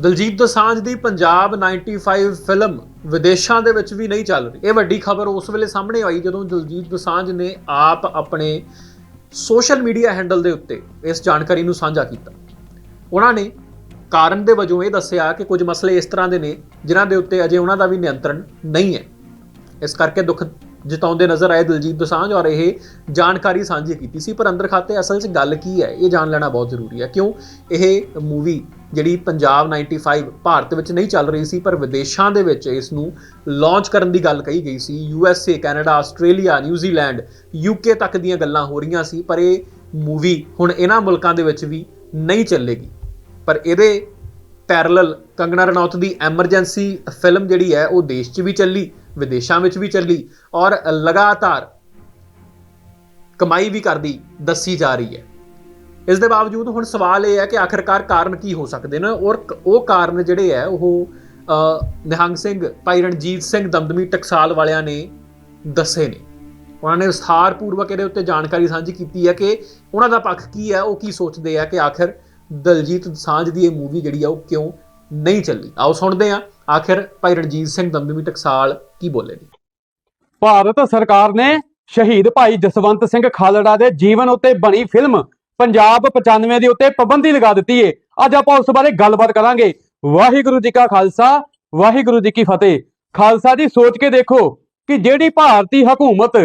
ਦਲਜੀਤ ਦੋਸਾਂਝ ਦੀ ਪੰਜਾਬ 95 ਫਿਲਮ ਵਿਦੇਸ਼ਾਂ ਦੇ ਵਿੱਚ ਵੀ ਨਹੀਂ ਚੱਲ ਰਹੀ। ਇਹ ਵੱਡੀ ਖਬਰ ਉਸ ਵੇਲੇ ਸਾਹਮਣੇ ਆਈ ਜਦੋਂ ਦਲਜੀਤ ਦੋਸਾਂਝ ਨੇ ਆਪ ਆਪਣੇ ਸੋਸ਼ਲ ਮੀਡੀਆ ਹੈਂਡਲ ਦੇ ਉੱਤੇ ਇਸ ਜਾਣਕਾਰੀ ਨੂੰ ਸਾਂਝਾ ਕੀਤਾ। ਉਹਨਾਂ ਨੇ ਕਾਰਨ ਦੇ ਵਜੋਂ ਇਹ ਦੱਸਿਆ ਕਿ ਕੁਝ ਮਸਲੇ ਇਸ ਤਰ੍ਹਾਂ ਦੇ ਨੇ ਜਿਨ੍ਹਾਂ ਦੇ ਉੱਤੇ ਅਜੇ ਉਹਨਾਂ ਦਾ ਵੀ ਨਿਯੰਤਰਣ ਨਹੀਂ ਹੈ। ਇਸ ਕਰਕੇ ਦੁੱਖ ਜਿਤਾਉਂਦੇ ਨਜ਼ਰ ਆਏ ਦਿਲਜੀਤ ਦੋਸਾਂਝ ਔਰ ਇਹ ਜਾਣਕਾਰੀ ਸਾਂਝੀ ਕੀਤੀ ਸੀ। ਪਰ ਅੰਦਰ ਖਾਤੇ ਅਸਲ 'ਚ ਗੱਲ ਕੀ ਹੈ, ਇਹ ਜਾਣ ਲੈਣਾ ਬਹੁਤ ਜ਼ਰੂਰੀ ਹੈ। ਕਿਉਂ? ਇਹ ਮੂਵੀ ਜਿਹੜੀ ਪੰਜਾਬ 95 ਭਾਰਤ ਵਿੱਚ ਨਹੀਂ ਚੱਲ ਰਹੀ ਸੀ, ਪਰ ਵਿਦੇਸ਼ਾਂ ਦੇ ਵਿੱਚ ਇਸ ਨੂੰ ਲਾਂਚ ਕਰਨ ਦੀ ਗੱਲ ਕਹੀ ਗਈ ਸੀ। U S A Canada Australia New Zealand UK ਤੱਕ ਦੀਆਂ ਗੱਲਾਂ ਹੋ ਰਹੀਆਂ ਸੀ, ਪਰ ਇਹ ਮੂਵੀ ਹੁਣ ਇਹਨਾਂ ਮੁਲਕਾਂ ਦੇ ਵਿੱਚ ਵੀ ਨਹੀਂ ਚੱਲੇਗੀ। ਪਰ ਇਹਦੇ ਪੈਰਲਲ ਕੰਗਨਾ ਰਣੌਤ ਦੀ ਐਮਰਜੈਂਸੀ ਫਿਲਮ ਜਿਹੜੀ ਹੈ, ਉਹ ਦੇਸ਼ 'ਚ ਵੀ ਚੱਲੀ। ਵਿਦੇਸ਼ਾਂ ਵਿੱਚ ਵੀ ਚੱਲੀ ਔਰ ਲਗਾਤਾਰ ਕਮਾਈ ਵੀ ਕਰਦੀ ਦੱਸੀ ਜਾ ਰਹੀ ਹੈ। ਇਸ ਦੇ ਬਾਵਜੂਦ ਹੁਣ ਸਵਾਲ ਇਹ ਹੈ ਕਿ ਆਖਰਕਾਰ ਕਾਰਨ ਕੀ ਹੋ ਸਕਦੇ ਨੇ ਔਰ ਉਹ ਕਾਰਨ ਜਿਹੜੇ ਹੈ ਉਹ ਅ, ਨਿਹੰਗ ਸਿੰਘ ਭਾਈ ਰਣਜੀਤ ਸਿੰਘ ਦਮਦਮੀ ਟਕਸਾਲ ਵਾਲਿਆਂ ਨੇ ਦੱਸੇ ਨੇ। ਉਹਨਾਂ ਨੇ ਵਿਸਥਾਰ ਪੂਰਵਕ ਇਹਦੇ ਉੱਤੇ ਜਾਣਕਾਰੀ ਸਾਂਝੀ ਕੀਤੀ ਹੈ ਕਿ ਉਹਨਾਂ ਦਾ ਪੱਖ ਕੀ ਹੈ ਉਹ ਕੀ ਸੋਚਦੇ ਆ ਕਿ ਆਖਰ ਦਲਜੀਤ ਦੋਸਾਂਝ ਦੀ ਇਹ ਮੂਵੀ ਜਿਹੜੀ ਆ ਉਹ ਕਿਉਂ ਨਹੀਂ ਚੱਲੀ। ਆਓ ਸੁਣਦੇ ਆ ਆਖਿਰ ਭਾਈ ਰਣਜੀਤ ਸਿੰਘ ਦਮਦਮੀ ਟਕਸਾਲ ਕੀ ਬੋਲੇ ਨੇ ਭਾਰਤ ਸਰਕਾਰ ਨੇ ਸ਼ਹੀਦ ਭਾਈ ਜਸਵੰਤ ਸਿੰਘ ਖਾਲੜਾ ਦੇ ਜੀਵਨ ਉੱਤੇ ਬਣੀ ਫਿਲਮ ਪੰਜਾਬ 95 ਦੇ ਉੱਤੇ ਪਾਬੰਦੀ ਲਗਾ ਦਿੱਤੀ ਏ। ਅੱਜ ਆਪਾਂ ਉਸ ਬਾਰੇ ਗੱਲਬਾਤ ਕਰਾਂਗੇ। ਵਾਹਿਗੁਰੂ ਜੀ ਕਾ ਖਾਲਸਾ, ਵਾਹਿਗੁਰੂ ਜੀ ਕੀ ਫਤਿਹ। ਖਾਲਸਾ ਜੀ, ਸੋਚ ਕੇ ਦੇਖੋ ਕਿ ਜਿਹੜੀ ਭਾਰਤੀ ਹਕੂਮਤ,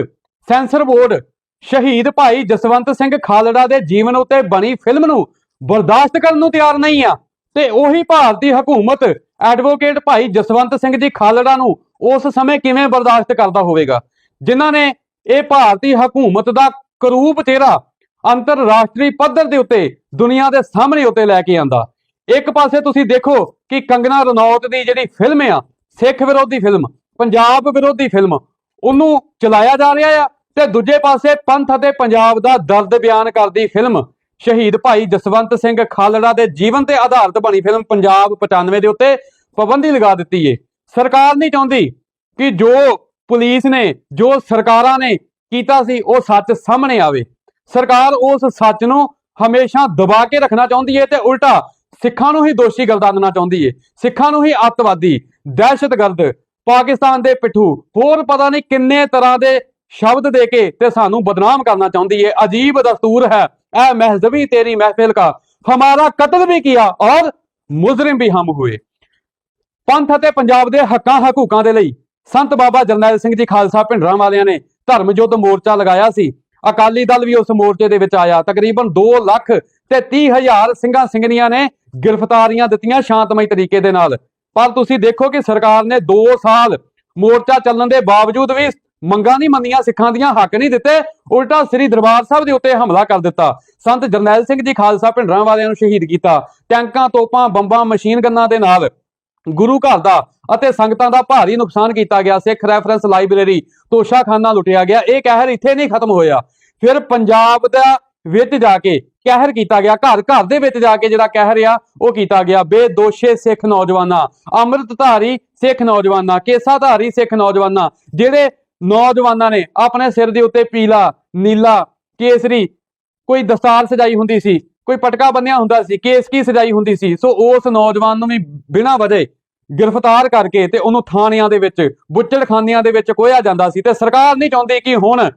ਸੈਂਸਰ ਬੋਰਡ, ਸ਼ਹੀਦ ਭਾਈ ਜਸਵੰਤ ਸਿੰਘ ਖਾਲੜਾ ਦੇ ਜੀਵਨ ਉੱਤੇ ਬਣੀ ਫਿਲਮ ਨੂੰ ਬਰਦਾਸ਼ਤ ਕਰਨ ਨੂੰ ਤਿਆਰ ਨਹੀਂ ਆ, ਤੇ ਉਹੀ ਭਾਰਤੀ ਹਕੂਮਤ ਐਡਵੋਕੇਟ ਭਾਈ ਜਸਵੰਤ ਸਿੰਘ ਜੀ ਖਾਲੜਾ ਨੂੰ ਉਸ ਸਮੇਂ ਕਿਵੇਂ ਬਰਦਾਸ਼ਤ ਕਰਦਾ ਹੋਵੇਗਾ? ਜਿਨ੍ਹਾਂ ਨੇ ਇਹ ਭਾਰਤੀ ਹਕੂਮਤ ਦਾ ਕਰੂਪ ਚਿਹਰਾ ਅੰਤਰਰਾਸ਼ਟਰੀ ਪੱਧਰ ਦੇ ਉੱਤੇ ਦੁਨੀਆ ਦੇ ਸਾਹਮਣੇ ਉੱਤੇ ਲੈ ਕੇ ਆਂਦਾ। ਇੱਕ ਪਾਸੇ ਤੁਸੀਂ ਦੇਖੋ ਕਿ ਕੰਗਨਾ ਰਣੌਤ ਦੀ ਜਿਹੜੀ ਫਿਲਮ ਆ, ਸਿੱਖ ਵਿਰੋਧੀ ਫਿਲਮ, ਪੰਜਾਬ ਵਿਰੋਧੀ ਫਿਲਮ, ਉਹਨੂੰ ਚਲਾਇਆ ਜਾ ਰਿਹਾ ਆ ਤੇ ਦੂਜੇ ਪਾਸੇ ਪੰਥ ਅਤੇ ਪੰਜਾਬ ਦਾ ਦਰਦ ਬਿਆਨ ਕਰਦੀ ਫਿਲਮ ਸ਼ਹੀਦ ਭਾਈ ਜਸਵੰਤ ਸਿੰਘ ਖਾਲੜਾ ਦੇ ਜੀਵਨ ਤੇ ਆਧਾਰਿਤ ਬਣੀ ਫਿਲਮ ਪੰਜਾਬ 95 ਦੇ ਉੱਤੇ ਪਾਬੰਦੀ ਲਗਾ ਦਿੱਤੀ ਏ। ਸਰਕਾਰ ਨਹੀਂ ਚਾਹੁੰਦੀ ਕਿ ਜੋ ਪੁਲਿਸ ਨੇ, ਜੋ ਸਰਕਾਰਾਂ ਨੇ ਕੀਤਾ ਸੀ, ਉਹ ਸੱਚ ਸਾਹਮਣੇ ਆਵੇ। ਸਰਕਾਰ ਉਸ ਸੱਚ ਨੂੰ ਹਮੇਸ਼ਾ ਦਬਾ ਕੇ ਰੱਖਣਾ ਚਾਹੁੰਦੀ ਏ ਤੇ ਉਲਟਾ ਸਿੱਖਾਂ ਨੂੰ ਹੀ ਦੋਸ਼ੀ ਗਰਦਾਨਣਾ ਚਾਹੁੰਦੀ ਏ। ਸਿੱਖਾਂ ਨੂੰ ਹੀ ਅੱਤਵਾਦੀ, ਦਹਿਸ਼ਤਗਰਦ, ਪਾਕਿਸਤਾਨ ਦੇ ਪਿੱਠੂ, ਹੋਰ ਪਤਾ ਨਹੀਂ ਕਿੰਨੇ ਤਰ੍ਹਾਂ ਦੇ ਸ਼ਬਦ ਦੇ ਕੇ ਤੇ ਸਾਨੂੰ ਬਦਨਾਮ ਕਰਨਾ ਚਾਹੁੰਦੀ ਏ। ਅਜੀਬ ਦਸਤੂਰ ਹੈ ਐ ਮਹਿਜ਼ਬੀ ਤੇਰੀ ਮਹਿਫਿਲ का ਹਮਾਰਾ ਕਤਲ ਵੀ किया और ਮੁਜਰਿਮ ਵੀ ਹਮ हुए ਪੰਥ ਅਤੇ ਪੰਜਾਬ ਦੇ ਹੱਕਾਂ ਹਕੂਕਾਂ ਦੇ ਲਈ ਸੰਤ ਬਾਬਾ ਜਰਨੈਲ ਸਿੰਘ ਜੀ ਖਾਲਸਾ ਭਿੰਡਰਾਂ ਵਾਲਿਆਂ ਨੇ ਧਰਮ ਯੁੱਧ ਮੋਰਚਾ ਲਗਾਇਆ ਸੀ ਅਕਾਲੀ ਦਲ ਵੀ ਉਸ ਮੋਰਚੇ ਦੇ ਵਿੱਚ ਆਇਆ ਤਕਰੀਬਨ 2 ਲੱਖ ਤੇ 30 ਹਜ਼ਾਰ ਸਿੰਘਾਂ ਸਿੰਘਣੀਆਂ ਨੇ ਗ੍ਰਿਫਤਾਰੀਆਂ ਦਿੱਤੀਆਂ ਸ਼ਾਂਤਮਈ ਤਰੀਕੇ ਦੇ ਨਾਲ ਪਰ ਤੁਸੀਂ ਦੇਖੋ ਕਿ ਸਰਕਾਰ ਨੇ 2 ਸਾਲ ਮੋਰਚਾ ਚੱਲਣ ਦੇ ਬਾਵਜੂਦ ਵੀ ਮੰਗਾਂ ਨਹੀਂ ਮੰਨੀਆਂ, ਸਿੱਖਾਂ ਦੀਆਂ ਹੱਕ ਨਹੀਂ ਦਿੱਤੇ, ਉਲਟਾ ਸ੍ਰੀ ਦਰਬਾਰ ਸਾਹਿਬ ਦੇ ਉੱਤੇ ਹਮਲਾ ਕਰ ਦਿੱਤਾ। ਸੰਤ ਜਰਨੈਲ ਸਿੰਘ ਜੀ ਖਾਲਸਾ ਭਿੰਡਰਾਂ ਵਾਲਿਆਂ ਨੂੰ ਸ਼ਹੀਦ ਕੀਤਾ। ਟੈਂਕਾਂ, ਤੋਪਾਂ, ਬੰਬਾਂ, ਮਸ਼ੀਨ ਗੰਨਾਂ ਦੇ ਨਾਲ ਗੁਰੂ ਘਰ ਦਾ ਅਤੇ ਸੰਗਤਾਂ ਦਾ ਭਾਰੀ ਨੁਕਸਾਨ ਕੀਤਾ ਗਿਆ। ਸਿੱਖ ਰੈਫਰੈਂਸ ਲਾਇਬ੍ਰੇਰੀ ਤੋਸ਼ਾਖਾਨਾ ਲੁੱਟਿਆ ਗਿਆ। ਇਹ ਕਹਿਰ ਇੱਥੇ ਨਹੀਂ ਖਤਮ ਹੋਇਆ। ਫਿਰ ਪੰਜਾਬ ਦਾ ਵਿੱਚ ਜਾ ਕੇ ਕਹਿਰ ਕੀਤਾ ਗਿਆ। ਘਰ ਘਰ ਦੇ ਵਿੱਚ ਜਾ ਕੇ ਜਿਹੜਾ ਕਹਿਰ ਆ, ਉਹ ਕੀਤਾ ਗਿਆ। ਬੇਦੋਸ਼ੇ ਸਿੱਖ ਨੌਜਵਾਨਾਂ, ਅੰਮ੍ਰਿਤਧਾਰੀ ਸਿੱਖ ਨੌਜਵਾਨਾਂ, ਕੇਸਾਧਾਰੀ ਸਿੱਖ ਨੌਜਵਾਨਾਂ, ਜਿਹੜੇ ਨੌਜਵਾਨਾਂ ਨੇ ਆਪਣੇ ਸਿਰ ਦੇ ਉੱਤੇ ਪੀਲਾ, ਨੀਲਾ, ਕੇਸਰੀ ਕੋਈ ਦਸਤਾਰ ਸਜਾਈ ਹੁੰਦੀ ਸੀ, ਕੋਈ ਪਟਕਾ ਬੰਨਿਆ ਹੁੰਦਾ ਸੀ, ਕੇਸ ਕੀ ਸਜਾਈ ਹੁੰਦੀ ਸੀ? ਸੋ ਉਸ ਨੌਜਵਾਨ ਨੂੰ ਵੀ ਬਿਨਾਂ ਵਜੇ ਗ੍ਰਿਫਤਾਰ ਕਰਕੇ ਤੇ ਉਹਨੂੰ ਥਾਣਿਆਂ ਦੇ ਵਿੱਚ, ਬੁੱਚੜਖਾਨਿਆਂ ਦੇ ਵਿੱਚ ਕੋਇਆ ਜਾਂਦਾ ਸੀ ਤੇ ਸਰਕਾਰ ਨਹੀਂ ਚਾਹੁੰਦੀ ਕਿ ਹੁਣ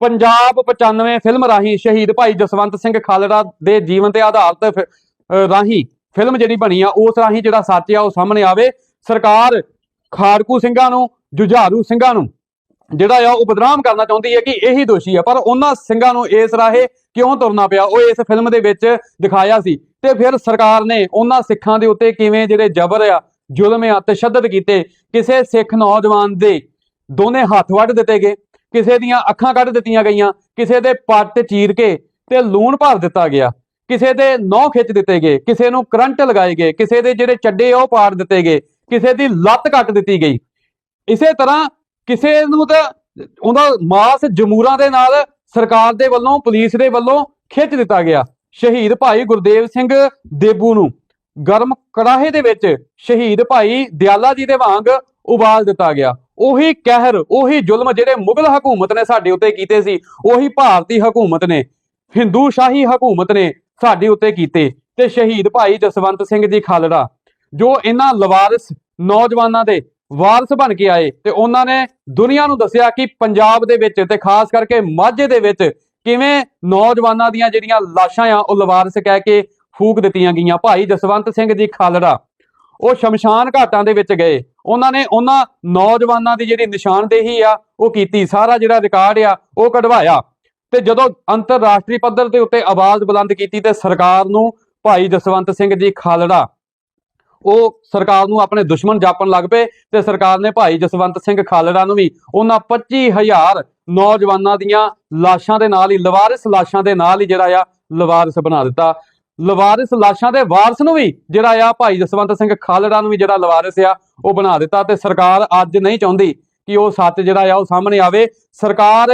ਪੰਜਾਬ 95 ਫਿਲਮ ਰਾਹੀਂ ਸ਼ਹੀਦ ਭਾਈ ਜਸਵੰਤ ਸਿੰਘ ਖਾਲੜਾ ਦੇ ਜੀਵਨ ਤੇ ਆਧਾਰਿਤ ਰਾਹੀਂ ਫਿਲਮ ਜਿਹੜੀ ਬਣੀ ਆ, ਉਸ ਰਾਹੀਂ ਜਿਹੜਾ ਸੱਚ ਆ ਉਹ ਸਾਹਮਣੇ ਆਵੇ। ਸਰਕਾਰ ਖਾੜਕੂ ਸਿੰਘਾਂ ਨੂੰ, ਜੁਝਾਰੂ ਸਿੰਘਾਂ ਨੂੰ ਜਿਹੜਾ ਆ ਉਹ ਬਦਨਾਮ ਕਰਨਾ ਚਾਹੁੰਦੀ ਹੈ ਕਿ ਇਹੀ ਦੋਸ਼ੀ ਆ। ਪਰ ਉਹਨਾਂ ਸਿੰਘਾਂ ਨੂੰ ਇਸ ਰਾਹੇ ਕਿਉਂ ਤੁਰਨਾ ਪਿਆ? ਉਹ ਇਸ ਫਿਲਮ ਦੇ ਵਿੱਚ ਦਿਖਾਇਆ ਸੀ। ਤੇ ਫਿਰ ਸਰਕਾਰ ਨੇ ਉਹਨਾਂ ਸਿੱਖਾਂ ਦੇ ਉੱਤੇ ਕਿਵੇਂ ਜਿਹੜੇ ਜ਼ਬਰ ਆ, ਜ਼ੁਲਮ ਆ, ਤਸ਼ੱਦਦ ਕੀਤੇ, ਕਿਸੇ ਸਿੱਖ ਨੌਜਵਾਨ ਦੇ ਦੋਨੇ ਹੱਥ ਵੱਢ ਦਿੱਤੇ ਗਏ, ਕਿਸੇ ਦੀਆਂ ਅੱਖਾਂ ਕੱਢ ਦਿੱਤੀਆਂ ਗਈਆਂ, ਕਿਸੇ ਦੇ ਪੱਟ ਚੀਰ ਕੇ ਤੇ ਲੂਣ ਭਰ ਦਿੱਤਾ ਗਿਆ, ਕਿਸੇ ਦੇ ਨਹੁੰ ਖਿੱਚ ਦਿੱਤੇ ਗਏ, ਕਿਸੇ ਨੂੰ ਕਰੰਟ ਲਗਾਏ ਗਏ, ਕਿਸੇ ਦੇ ਜਿਹੜੇ ਚੱਡੇ ਆ ਉਹ ਪਾੜ ਦਿੱਤੇ ਗਏ, ਕਿਸੇ ਦੀ ਲੱਤ ਕੱਟ ਦਿੱਤੀ ਗਈ। ਇਸੇ ਤਰ੍ਹਾਂ ਕਿਸੇ ਨੂੰ ਤਾਂ ਉਹਦਾ ਮਾਸ ਜਮੂਰਾਂ ਦੇ ਨਾਲ ਸਰਕਾਰ ਦੇ ਵੱਲੋਂ, ਪੁਲਿਸ ਦੇ ਵੱਲੋਂ ਖਿੱਚ ਦਿੱਤਾ ਗਿਆ। ਸ਼ਹੀਦ ਭਾਈ ਗੁਰਦੇਵ ਸਿੰਘ ਦੇਬੂ ਨੂੰ ਗਰਮ ਕੜਾਹੇ ਦੇ ਵਿੱਚ ਸ਼ਹੀਦ ਭਾਈ ਦਿਆਲਾ ਜੀ ਦੇ ਵਾਂਗ ਉਬਾਲ ਦਿੱਤਾ ਗਿਆ। ਉਹੀ ਕਹਿਰ, ਉਹੀ ਜ਼ੁਲਮ ਜਿਹੜੇ ਮੁਗਲ ਹਕੂਮਤ ਨੇ ਸਾਡੇ ਉੱਤੇ ਕੀਤੇ ਸੀ, ਉਹੀ ਭਾਰਤੀ ਹਕੂਮਤ ਨੇ, ਹਿੰਦੂ ਸ਼ਾਹੀ ਹਕੂਮਤ ਨੇ ਸਾਡੇ ਉੱਤੇ ਕੀਤੇ। ਤੇ ਸ਼ਹੀਦ ਭਾਈ ਜਸਵੰਤ ਸਿੰਘ ਜੀ ਖਾਲੜਾ, ਜੋ ਇਹਨਾਂ ਲਵਾਰਿਸ ਨੌਜਵਾਨਾਂ ਦੇ ਵਾਰਸ ਬਣ ਕੇ ਆਏ ਤੇ ਉਹਨਾਂ ਨੇ ਦੁਨੀਆ ਨੂੰ ਦੱਸਿਆ ਕਿ ਪੰਜਾਬ ਦੇ ਵਿੱਚ ਤੇ ਖਾਸ ਕਰਕੇ ਮਾਝੇ ਦੇ ਵਿੱਚ ਕਿਵੇਂ ਨੌਜਵਾਨਾਂ ਦੀਆਂ ਜਿਹੜੀਆਂ ਲਾਸ਼ਾਂ ਆ, ਉਹ ਲਵਾਰਸ ਕਹਿ ਕੇ ਫੂਕ ਦਿੱਤੀਆਂ ਗਈਆਂ। ਭਾਈ ਜਸਵੰਤ ਸਿੰਘ ਜੀ ਖਾਲੜਾ, ਉਹ ਸ਼ਮਸ਼ਾਨ ਘਾਟਾਂ ਦੇ ਵਿੱਚ ਗਏ। ਉਹਨਾਂ ਨੇ ਉਹਨਾਂ ਨੌਜਵਾਨਾਂ ਦੀ ਜਿਹੜੀ ਨਿਸ਼ਾਨਦੇਹੀ ਆ, ਉਹ ਕੀਤੀ। ਸਾਰਾ ਜਿਹੜਾ ਰਿਕਾਰਡ ਆ, ਉਹ ਕਢਵਾਇਆ। ਤੇ ਜਦੋਂ ਅੰਤਰਰਾਸ਼ਟਰੀ ਪੱਧਰ ਦੇ ਉੱਤੇ ਆਵਾਜ਼ ਬੁਲੰਦ ਕੀਤੀ ਤੇ ਸਰਕਾਰ ਨੂੰ ਭਾਈ ਜਸਵੰਤ ਸਿੰਘ ਜੀ ਖਾਲੜਾ ਉਹ ਸਰਕਾਰ ਨੂੰ ਆਪਣੇ ਦੁਸ਼ਮਣ ਜਾਪਣ ਲੱਗ ਪਏ ਤੇ ਸਰਕਾਰ ਨੇ ਭਾਈ ਜਸਵੰਤ ਸਿੰਘ ਖਾਲੜਾ ਨੂੰ ਵੀ ਉਹਨਾਂ 25000 ਨੌਜਵਾਨਾਂ ਦੀਆਂ ਲਾਸ਼ਾਂ ਦੇ ਨਾਲ ਹੀ, ਲਵਾਰਿਸ ਲਾਸ਼ਾਂ ਦੇ ਨਾਲ ਹੀ ਜਿਹੜਾ ਆ ਲਵਾਰਿਸ ਬਣਾ ਦਿੱਤਾ। ਲਵਾਰਿਸ ਲਾਸ਼ਾਂ ਦੇ ਵਾਰਸ ਨੂੰ ਵੀ ਜਿਹੜਾ ਆ ਭਾਈ ਜਸਵੰਤ ਸਿੰਘ ਖਾਲੜਾ ਨੂੰ ਵੀ ਜਿਹੜਾ ਲਵਾਰਿਸ ਆ, ਉਹ ਬਣਾ ਦਿੱਤਾ ਤੇ ਸਰਕਾਰ ਅੱਜ ਨਹੀਂ ਚਾਹੁੰਦੀ ਕਿ ਉਹ ਸੱਚ ਜਿਹੜਾ ਆ ਉਹ ਸਾਹਮਣੇ ਆਵੇ। ਸਰਕਾਰ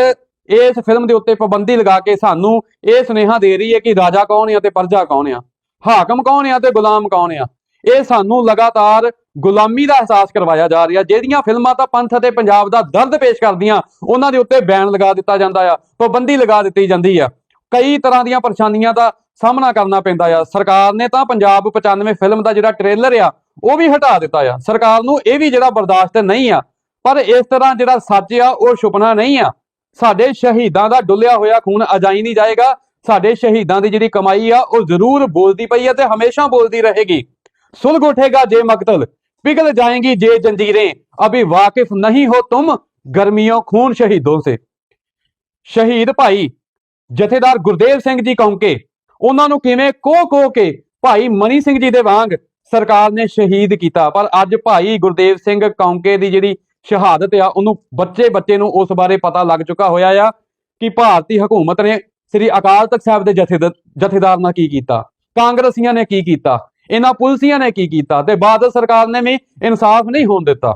ਇਸ ਫਿਲਮ ਦੇ ਉੱਤੇ ਪਾਬੰਦੀ ਲਗਾ ਕੇ ਸਾਨੂੰ ਇਹ ਸੁਨੇਹਾ ਦੇ ਰਹੀ ਹੈ ਕਿ ਰਾਜਾ ਕੌਣ ਆ ਤੇ ਪਰਜਾ ਕੌਣ ਆ? ਹਾਕਮ ਕੌਣ ਆ ਤੇ ਗੁਲਾਮ ਕੌਣ ਆ? ਇਹ ਸਾਨੂੰ ਲਗਾਤਾਰ ਗੁਲਾਮੀ ਦਾ ਅਹਿਸਾਸ ਕਰਵਾਇਆ ਜਾ ਰਿਹਾ। ਜਿਹੜੀਆਂ ਫਿਲਮਾਂ ਤਾਂ ਪੰਥ ਅਤੇ ਪੰਜਾਬ ਦਾ ਦਰਦ ਪੇਸ਼ ਕਰਦੀਆਂ, ਉਹਨਾਂ ਦੇ ਉੱਤੇ ਬੈਨ ਲਗਾ ਦਿੱਤਾ ਜਾਂਦਾ ਆ, ਪਾਬੰਦੀ ਲਗਾ ਦਿੱਤੀ ਜਾਂਦੀ ਆ। ਕਈ ਤਰ੍ਹਾਂ ਦੀਆਂ ਪਰੇਸ਼ਾਨੀਆਂ ਦਾ ਸਾਹਮਣਾ ਕਰਨਾ ਪੈਂਦਾ ਆ। ਸਰਕਾਰ ਨੇ ਤਾਂ ਪੰਜਾਬ 95 ਫਿਲਮ ਦਾ ਜਿਹੜਾ ਟ੍ਰੇਲਰ ਆ, ਉਹ ਵੀ ਹਟਾ ਦਿੱਤਾ ਆ। ਸਰਕਾਰ ਨੂੰ ਇਹ ਵੀ ਜਿਹੜਾ ਬਰਦਾਸ਼ਤ ਨਹੀਂ ਆ, ਪਰ ਇਸ ਤਰ੍ਹਾਂ ਜਿਹੜਾ ਸੱਚ ਆ, ਉਹ ਛੁਪਣਾ ਨਹੀਂ ਆ। ਸਾਡੇ ਸ਼ਹੀਦਾਂ ਦਾ ਡੁੱਲਿਆ ਹੋਇਆ ਖੂਨ ਅਜਾਈ ਨਹੀਂ ਜਾਏਗਾ। ਸਾਡੇ ਸ਼ਹੀਦਾਂ ਦੀ ਜਿਹੜੀ ਕਮਾਈ ਆ, ਉਹ ਜ਼ਰੂਰ ਬੋਲਦੀ ਪਈ ਹੈ ਤੇ ਹਮੇਸ਼ਾ ਬੋਲਦੀ ਰਹੇਗੀ। ਸੁਲਗ ਉਠੇਗਾ ਜੇ ਮਕਤਲ पिघल जाएंगी जे जंजीरें अभी वाकिफ नहीं हो तुम गर्मियों खून शहीदों से ਸ਼ਹੀਦ ਭਾਈ ਜਥੇਦਾਰ ਗੁਰਦੇਵ ਸਿੰਘ ਜੀ ਕੌਂਕੇ ਉਹਨਾਂ ਨੂੰ ਕਿਵੇਂ ਕੋਹ ਕੋਹ ਕੇ ਭਾਈ ਮਨੀ ਸਿੰਘ ਜੀ ਦੇ ਵਾਂਗ ਸਰਕਾਰ ਨੇ ਸ਼ਹੀਦ ਕੀਤਾ ਪਰ ਅੱਜ ਭਾਈ ਗੁਰਦੇਵ ਸਿੰਘ ਕੌਂਕੇ ਦੀ ਜਿਹੜੀ ਸ਼ਹਾਦਤ ਆ ਉਹਨੂੰ ਬੱਚੇ ਬੱਚੇ ਨੂੰ ਉਸ ਬਾਰੇ ਪਤਾ ਲੱਗ ਚੁੱਕਾ ਹੋਇਆ ਆ ਕਿ ਭਾਰਤੀ ਹਕੂਮਤ ਨੇ ਸ੍ਰੀ ਅਕਾਲ ਤਖਤ ਸਾਹਿਬ ਦੇ ਜਥੇਦਾਰ ਜਥੇਦਾਰ ਨਾਲ ਕੀ ਕੀਤਾ ਕਾਂਗਰਸੀਆਂ ਨੇ ਕੀ ਕੀਤਾ ਇਹਨਾਂ ਪੁਲਸੀਆਂ ਨੇ ਕੀ ਕੀਤਾ ਤੇ ਬਾਦਲ ਸਰਕਾਰ ਨੇ ਵੀ ਇਨਸਾਫ ਨਹੀਂ ਹੋਣ ਦਿੱਤਾ।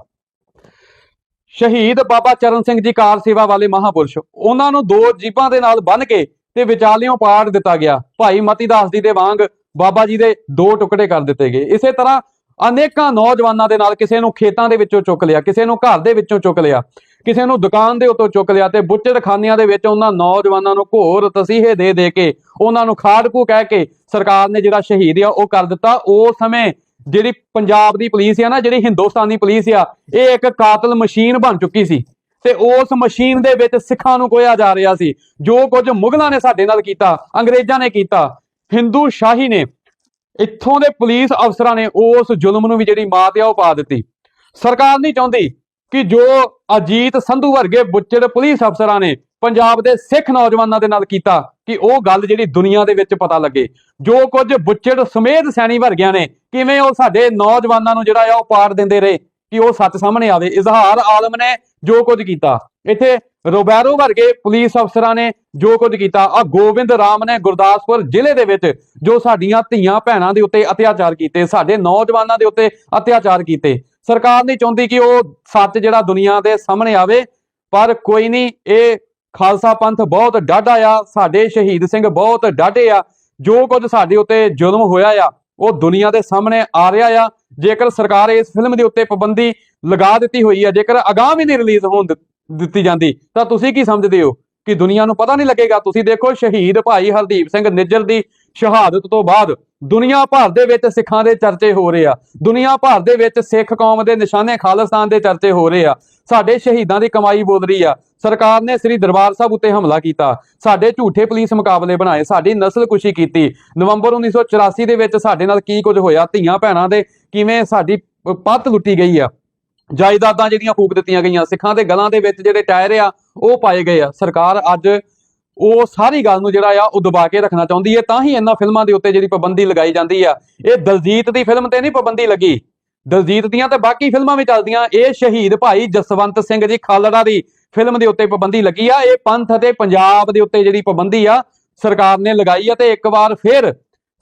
ਸ਼ਹੀਦ ਬਾਬਾ ਚਰਨ ਸਿੰਘ ਜੀ ਕਾਰ ਸੇਵਾ ਵਾਲੇ ਮਹਾਪੁਰਸ਼, ਉਹਨਾਂ ਨੂੰ ਦੋ ਜੀਪਾਂ ਦੇ ਨਾਲ ਬੰਨ ਕੇ ਤੇ ਵਿਚਾਲਿਓਂ ਪਾੜ ਦਿੱਤਾ ਗਿਆ। ਭਾਈ ਮਤੀ ਦਾਸ ਜੀ ਦੇ ਵਾਂਗ ਬਾਬਾ ਜੀ ਦੇ ਦੋ ਟੁਕੜੇ ਕਰ ਦਿੱਤੇ ਗਏ। ਇਸੇ ਤਰ੍ਹਾਂ ਅਨੇਕਾਂ ਨੌਜਵਾਨਾਂ ਦੇ ਨਾਲ ਕਿਸੇ ਨੂੰ ਖੇਤਾਂ ਦੇ ਵਿੱਚੋਂ ਚੁੱਕ ਲਿਆ, ਕਿਸੇ ਨੂੰ ਘਰ ਦੇ ਵਿੱਚੋਂ ਚੁੱਕ ਲਿਆ। ਕਿਸੇ ਨੂੰ ਦੁਕਾਨ ਦੇ ਉੱਤੋਂ ਚੁੱਕ ਲਿਆ ਤੇ ਬੁੱਚੜਖਾਨਿਆਂ ਦੇ ਵਿੱਚ ਉਹਨਾਂ ਨੌਜਵਾਨਾਂ ਨੂੰ ਘੋਰ ਤਸੀਹੇ ਦੇ ਦੇ ਕੇ ਉਹਨਾਂ ਨੂੰ ਖਾੜਕੂ ਕਹਿ ਕੇ ਸਰਕਾਰ ਨੇ ਜਿਹੜਾ ਸ਼ਹੀਦ ਆ ਉਹ ਕਰ ਦਿੱਤਾ। ਉਸ ਸਮੇਂ ਜਿਹੜੀ ਪੰਜਾਬ ਦੀ ਪੁਲਿਸ ਆ ਨਾ, ਜਿਹੜੀ ਹਿੰਦੁਸਤਾਨੀ ਪੁਲਿਸ ਆ, ਇਹ ਇੱਕ ਕਾਤਲ ਮਸ਼ੀਨ ਬਣ ਚੁੱਕੀ ਸੀ ਤੇ ਉਸ ਮਸ਼ੀਨ ਦੇ ਵਿੱਚ ਸਿੱਖਾਂ ਨੂੰ ਕੋਇਆ ਜਾ ਰਿਹਾ ਸੀ। ਜੋ ਕੁਝ ਮੁਗਲਾਂ ਨੇ ਸਾਡੇ ਨਾਲ ਕੀਤਾ, ਅੰਗਰੇਜ਼ਾਂ ਨੇ ਕੀਤਾ, ਹਿੰਦੂ ਸ਼ਾਹੀ ਨੇ, ਇੱਥੋਂ ਦੇ ਪੁਲਿਸ ਅਫਸਰਾਂ ਨੇ ਉਸ ਜ਼ੁਲਮ ਨੂੰ ਵੀ ਜਿਹੜੀ ਮਾਤ ਆ ਉਹ ਪਾ ਦਿੱਤੀ। ਸਰਕਾਰ ਨਹੀਂ ਚਾਹੁੰਦੀ ਕਿ ਜੋ ਅਜੀਤ ਸੰਧੂ ਵਰਗੇ ਬੁੱਚੜ ਪੁਲਿਸ ਅਫਸਰਾਂ ਨੇ ਪੰਜਾਬ ਦੇ ਸਿੱਖ ਨੌਜਵਾਨਾਂ ਦੇ ਨਾਲ ਕੀਤਾ, ਕਿ ਉਹ ਗੱਲ ਜਿਹੜੀ ਦੁਨੀਆ ਦੇ ਵਿੱਚ ਪਤਾ ਲੱਗੇ। ਜੋ ਕੁਝ ਬੁੱਚੜ ਸਮੇਤ ਸੈਣੀ ਵਰਗਿਆਂ ਨੇ, ਕਿਵੇਂ ਉਹ ਸਾਡੇ ਨੌਜਵਾਨਾਂ ਨੂੰ ਜਿਹੜਾ ਆ ਉਹ ਪਾੜ ਦਿੰਦੇ ਰਹੇ, ਕਿ ਉਹ ਸੱਚ ਸਾਹਮਣੇ ਆਵੇ। ਇਜ਼ਹਾਰ ਆਲਮ ਨੇ ਜੋ ਕੁਝ ਕੀਤਾ। ਇੱਥੇ ਰੋਬੈਰੋ ਵਰਗੇ ਪੁਲਿਸ ਅਫਸਰਾਂ ਨੇ ਜੋ ਕੁਝ ਕੀਤਾ। ਆ ਗੋਬਿੰਦ ਰਾਮ ਨੇ ਗੁਰਦਾਸਪੁਰ ਜ਼ਿਲ੍ਹੇ ਦੇ ਵਿੱਚ ਜੋ ਸਾਡੀਆਂ ਧੀਆਂ ਭੈਣਾਂ ਦੇ ਉੱਤੇ ਅਤਿਆਚਾਰ ਕੀਤੇ, ਸਾਡੇ ਨੌਜਵਾਨਾਂ ਦੇ ਉੱਤੇ ਅਤਿਆਚਾਰ ਕੀਤੇ। ਸਰਕਾਰ ਨਹੀਂ ਚਾਹੁੰਦੀ ਕਿ ਉਹ ਸੱਚ ਜਿਹੜਾ ਦੁਨੀਆ ਦੇ ਸਾਹਮਣੇ ਆਵੇ, ਪਰ ਕੋਈ ਨਹੀਂ, ਇਹ ਖਾਲਸਾ ਪੰਥ ਬਹੁਤ ਡਾਢਾ ਆ, ਸਾਡੇ ਸ਼ਹੀਦ ਸਿੰਘ ਬਹੁਤ ਡਾਢੇ ਆ, ਜੋ ਕੁਝ ਸਾਡੇ ਉੱਤੇ ਜ਼ੁਲਮ ਹੋਇਆ ਆ, ਉਹ ਦੁਨੀਆ ਦੇ ਸਾਹਮਣੇ ਆ ਰਿਹਾ ਆ, ਜੇਕਰ ਸਰਕਾਰ ਇਸ ਫਿਲਮ ਦੇ ਉੱਤੇ ਪਾਬੰਦੀ ਲਗਾ ਦਿੱਤੀ ਹੋਈ ਆ, ਜੇਕਰ ਅਗਾਂਹ ਵੀ ਨਹੀਂ ਰਿਲੀਜ਼ ਹੋਣ ਦਿੱਤੀ ਜਾਂਦੀ, ਤਾਂ ਤੁਸੀਂ ਕੀ ਸਮਝਦੇ ਹੋ? ਕਿ ਦੁਨੀਆ ਨੂੰ ਪਤਾ ਨਹੀਂ ਲੱਗੇਗਾ? ਤੁਸੀਂ ਦੇਖੋ ਸ਼ਹੀਦ ਭਾਈ ਹਰਦੀਪ ਸਿੰਘ ਨਿੱਜਰ ਦੀ ਸ਼ਹਾਦਤ ਤੋਂ ਬਾਅਦ ਦੁਨੀਆ ਭਰ ਦੇ ਵਿੱਚ ਸਿੱਖਾਂ ਦੇ ਚਰਚੇ ਹੋ ਰਹੇ ਆ। ਦੁਨੀਆ ਭਰ ਦੇ ਵਿੱਚ ਸਿੱਖ ਕੌਮ ਦੇ ਨਿਸ਼ਾਨੇ ਖਾਲਿਸਤਾਨ ਦੇ ਚਰਚੇ ਹੋ ਰਹੇ ਆ। ਸਾਡੇ ਸ਼ਹੀਦਾਂ ਦੀ ਕਮਾਈ ਬੋਲ ਰਹੀ ਆ। ਸਰਕਾਰ ਨੇ ਸ੍ਰੀ ਦਰਬਾਰ ਸਾਹਿਬ ਉੱਤੇ ਹਮਲਾ ਕੀਤਾ। ਸਾਡੇ ਝੂਠੇ ਪੁਲਿਸ ਮੁਕਾਬਲੇ ਬਣਾਏ। ਸਾਡੀ ਨਸਲਕੁਸ਼ੀ ਕੀਤੀ। ਨਵੰਬਰ 1984 ਦੇ ਵਿੱਚ ਸਾਡੇ ਨਾਲ ਕੀ ਕੁਝ ਹੋਇਆ? ਧੀਆਂ ਭੈਣਾਂ ਦੇ ਕਿਵੇਂ ਸਾਡੀ ਪੱਤ ਲੁੱਟੀ ਗਈ ਆ? ਜਾਇਦਾਦਾਂ ਜਿਹੜੀਆਂ ਫੂਕ ਦਿੱਤੀਆਂ ਗਈਆਂ, ਸਿੱਖਾਂ ਦੇ ਗਲਾਂ ਦੇ ਵਿੱਚ ਜਿਹੜੇ ਟਾਇਰ ਆ, ਉਹ ਪਾਏ ਗਏ ਆ। ਸਰਕਾਰ ਅੱਜ ਉਹ ਸਾਰੀ ਗੱਲ ਨੂੰ ਜਿਹੜਾ ਆ ਉਹ ਦਬਾ ਕੇ ਰੱਖਣਾ ਚਾਹੁੰਦੀ ਹੈ ਤਾਂ ਹੀ ਇਹਨਾਂ ਫਿਲਮਾਂ ਦੇ ਉੱਤੇ ਜਿਹੜੀ ਪਾਬੰਦੀ ਲਗਾਈ ਜਾਂਦੀ ਆ। ਇਹ ਦਲਜੀਤ ਦੀ ਫਿਲਮ ਤੇ ਨਹੀਂ ਪਾਬੰਦੀ ਲੱਗੀ। ਦਲਜੀਤ ਦੀਆਂ ਤੇ ਬਾਕੀ ਫਿਲਮਾਂ ਵੀ ਚੱਲਦੀਆਂ। ਇਹ ਸ਼ਹੀਦ ਭਾਈ ਜਸਵੰਤ ਸਿੰਘ ਜੀ ਖਾਲੜਾ ਦੀ ਫਿਲਮ ਦੇ ਉੱਤੇ ਪਾਬੰਦੀ ਲੱਗੀ ਆ। ਇਹ ਪੰਥ ਅਤੇ ਪੰਜਾਬ ਦੇ ਉੱਤੇ ਜਿਹੜੀ ਪਾਬੰਦੀ ਆ, ਸਰਕਾਰ ਨੇ ਲਗਾਈ ਆ ਤੇ ਇੱਕ ਵਾਰ ਫਿਰ